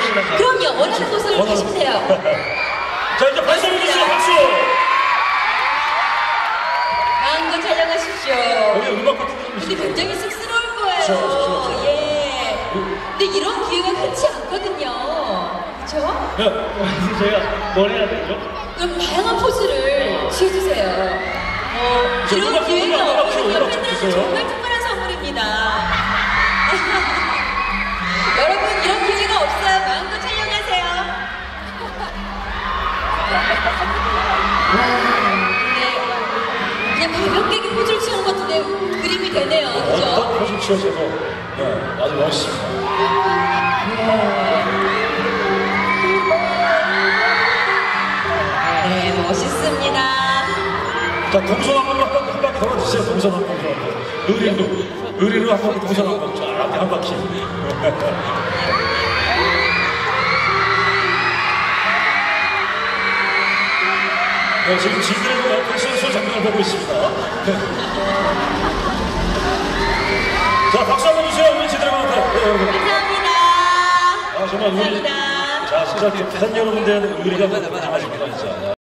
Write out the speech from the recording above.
가. 그럼요. 원하는 곳으로 원하는 가시면 돼요. 자, 이제 박수 주세요, 박수! 마음껏 촬영하십시오. 우리 음악 같은 거 근데 굉장히 쑥스러울 그렇죠, 그렇죠, 거예요. 예. 근데 이런 기회가 흔치 않거든요. 그렇죠? 야, 제가 뭘 해야 되죠? 그럼 다양한 포즈를 취해주세요. 어, 저 이런 기회가 좀 팬들한테. 정말 특별한 선물입니다. 그냥 가볍게 포즈를 취하는 것 같은데 그림이 되네요. 그죠? 어떤 포즈 취하셔서 네, 아주 멋있습니다. 네, 멋있습니다. 자, 동선 한 번만 한, 한 바퀴 돌아주세요, 동선 한 바퀴. 의리로, 의리로 한 바퀴 동선 한 바퀴, 쫙한 바퀴. 네, 지금 지드래곤 패션쇼 장면을 보고 있습니다. 네. 자, 박수 한번 주세요, 우리 지드래곤한테. 네. 감사합니다. 아, 정말 우리, 감사합니다. 자, 진짜 팬 여러분들 의리가 많아집니다, 진짜.